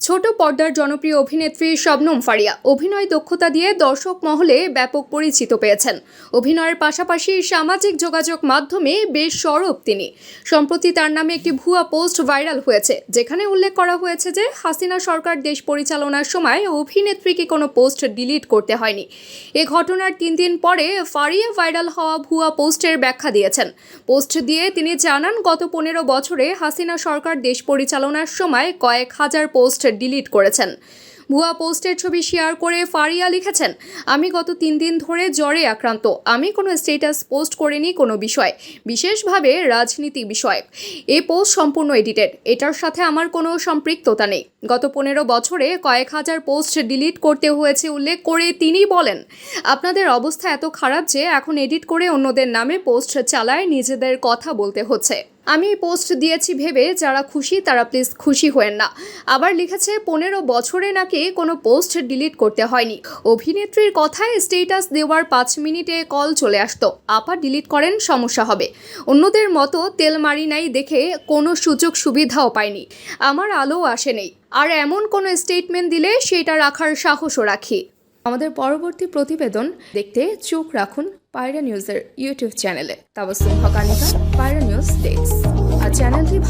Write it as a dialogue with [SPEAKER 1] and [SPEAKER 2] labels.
[SPEAKER 1] ছোট পর্দার জনপ্রিয় অভিনেত্রী শবনম ফারিয়া অভিনয় দক্ষতা দিয়ে দর্শক মহলে ব্যাপক পরিচিত পেয়েছেন। অভিনয়ের পাশাপাশি সামাজিক যোগাযোগ মাধ্যমে বেশ সরব তিনি। সম্প্রতি তার নামে একটি ভুয়া পোস্ট ভাইরাল হয়েছে, যেখানে উল্লেখ করা হয়েছে যে হাসিনা সরকার দেশ পরিচালনার সময় অভিনেত্রীকে কোনো পোস্ট ডিলিট করতে হয়নি। এ ঘটনার তিন দিন পরে ফারিয়া ভাইরাল হওয়া ভুয়া পোস্টের ব্যাখ্যা দিয়েছেন। পোস্ট দিয়ে তিনি জানান, গত পনেরো বছরে হাসিনা সরকার দেশ পরিচালনার সময় কয়েক হাজার পোস্ট ডিলিট করেছেন। ভুয়া পোস্টের ছবি শেয়ার করে ফারিয়া লিখেছেন, আমি গত তিন দিন ধরে জ্বরে আক্রান্ত। আমি কোনো স্টেটাস পোস্ট করিনি কোনো বিষয়। বিশেষভাবে রাজনীতি বিষয়ক। এ পোস্ট সম্পূর্ণ এডিটেড এটার সাথে আমার কোনো সম্পৃক্ততা নেই। গত পনেরো বছরে কয়েক হাজার পোস্ট ডিলিট করতে হয়েছে উল্লেখ করে তিনি বলেন, আপনাদের অবস্থা এত খারাপ যে এখন এডিট করে অন্যদের নামে পোস্ট চালায় নিজেদের কথা বলতে হচ্ছে। আমি এই পোস্ট দিয়েছি ভেবে যারা খুশি, তারা প্লিজ খুশি হয়েন না। আবার লিখেছে, পনেরো বছরে নাকি কোনো পোস্ট ডিলিট করতে হয়নি। অভিনেত্রীর কথায় স্টেটাস দেওয়ার পাঁচ মিনিটে কল চলে আসতো। আপা ডিলিট করেন, সমস্যা হবে। অন্যদের মতো তেল মারি নাই দেখে কোনো সুযোগ সুবিধাও পাইনি। আমার আলো আসেনি আর এমন কোনো স্টেটমেন্ট দিলে সেটা রাখার সাহসও রাখি। আমাদের পরবর্তী প্রতিবেদন দেখতে চোখ রাখুন পায়রা নিউজের ইউটিউব চ্যানেলে। তাবসুম হকানিকা, পায়রা নিউজ চ্যানেলটি